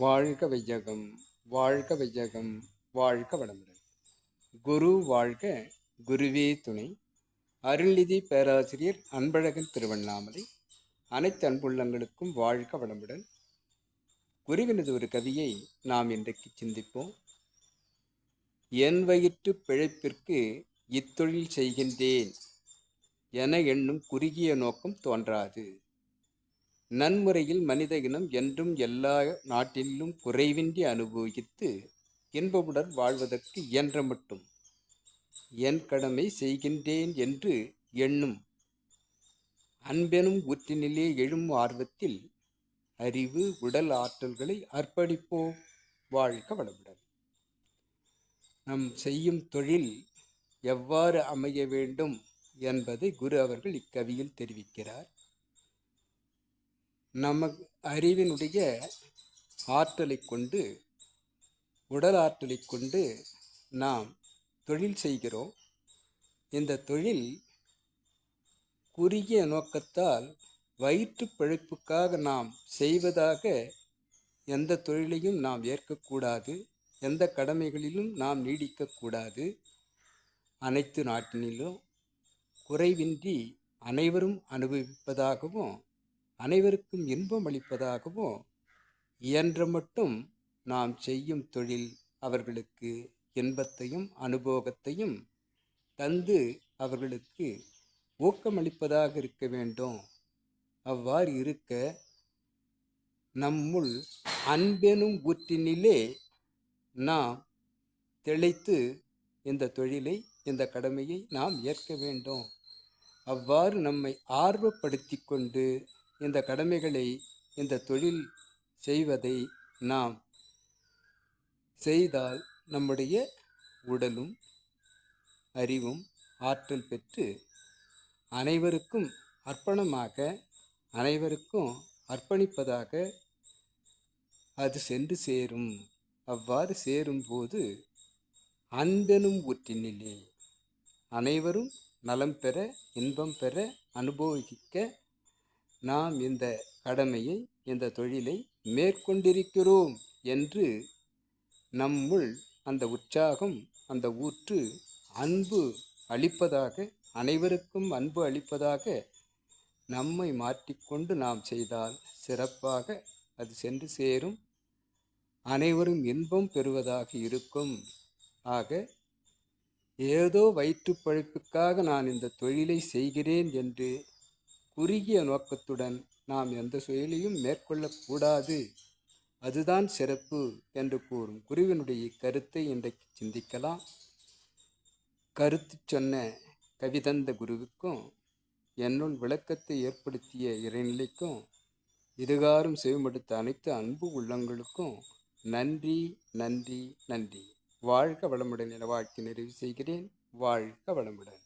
வாழ்க வையகம் வாழ்க வையகம் வாழ்க வளமுடன். குரு வாழ்க குருவே துணை. அருள்நிதி பேராசிரியர் அன்பழகன் திருவண்ணாமலை. அனைத்து அன்புள்ளங்களுக்கும் வாழ்க வளமுடன். குருவினது ஒரு கவியை நாம் இன்றைக்கு சிந்திப்போம். என் வயிற்று பிழைப்பிற்கு இத்தொழில் செய்கின்றேன் என எண்ணும் குறுகிய நோக்கம் தோன்றாது. நன்முறையில் மனித இனம் என்றும் எல்லா நாட்டிலும் குறைவின்றி அனுபவித்து இன்பமுடன் வாழ்வதற்கு இயன்ற மட்டும். என் கடமை செய்கின்றேன் என்று எண்ணும். அன்பெனும் ஊற்றினிலே எழும் ஆர்வத்தில் அறிவு உடல் ஆற்றல்களை அர்ப்பணிப்போம். வாழ்க வளமுடன். நம் செய்யும் தொழில் எவ்வாறு அமைய வேண்டும் என்பதை குரு அவர்கள் இக்கவியில் தெரிவிக்கிறார். நமக்கு அறிவினுடைய ஆற்றலை கொண்டு உடல் ஆற்றலை கொண்டு நாம் தொழில் செய்கிறோம். இந்த தொழில் குறுகிய நோக்கத்தால் வயிற்று பிழைப்புக்காக நாம் செய்வதாக எந்த தொழிலையும் நாம் ஏற்கக்கூடாது. எந்த கடமைகளிலும் நாம் நீடிக்கக்கூடாது. அனைத்து நாட்டினிலும் குறைவின்றி அனைவரும் அனுபவிப்பதாகவும் அனைவருக்கும் இன்பம் அளிப்பதாகவும் இயன்ற மட்டும் நாம் செய்யும் தொழில் அவர்களுக்கு இன்பத்தையும் அனுபவத்தையும் தந்து அவர்களுக்கு ஊக்கமளிப்பதாக இருக்க வேண்டும். அவ்வாறு இருக்க நம்முள் அன்பெனும் ஊற்றினிலே நாம் தெளித்து இந்த தொழிலை இந்த கடமையை நாம் ஏற்க வேண்டும். அவ்வாறு நம்மை ஆர்வப்படுத்தி கொண்டு இந்த கடமைகளை இந்த தொழில் செய்வதை நாம் செய்தால் நம்முடைய உடலும் அறிவும் ஆற்றல் பெற்று அனைவருக்கும் அர்ப்பணமாக அனைவருக்கும் அர்ப்பணிப்பதாக அது சென்று சேரும். அவ்வாறு சேரும்போது அன்பெனும் ஊற்றினிலே. அனைவரும் நலம் பெற இன்பம் பெற அனுபவிக்க நாம் இந்த கடமையை இந்த தொழிலை மேற்கொண்டிருக்கிறோம் என்று நம்முள் அந்த உற்சாகம் அந்த ஊற்று அன்பு அளிப்பதாக அனைவருக்கும் அன்பு அளிப்பதாக நம்மை மாற்றிக்கொண்டு நாம் செய்தால் சிறப்பாக அது சென்று சேரும். அனைவரும் இன்பம் பெறுவதாக இருக்கும். ஆக ஏதோ வயிற்றுப்பழப்புக்காக நான் இந்த தொழிலை செய்கிறேன் என்று குறுகிய நோக்கத்துடன் நாம் எந்த செயலையும் மேற்கொள்ளக்கூடாது. அதுதான் சிறப்பு என்று கூறும் குருவினுடைய கருத்தை இன்றைக்கு சிந்திக்கலாம். கருத்து சொன்ன கவிதந்த குருவுக்கும் என்னுள் விளக்கத்தை ஏற்படுத்திய இறைநிலைக்கும் இதுகாரும் செவிமடுத்த அனைத்து அன்பு உள்ளங்களுக்கும் நன்றி நன்றி நன்றி. வாழ்க வளமுடன் என வாழ்க்கை நிறைவு செய்கிறேன். வாழ்க வளமுடன்.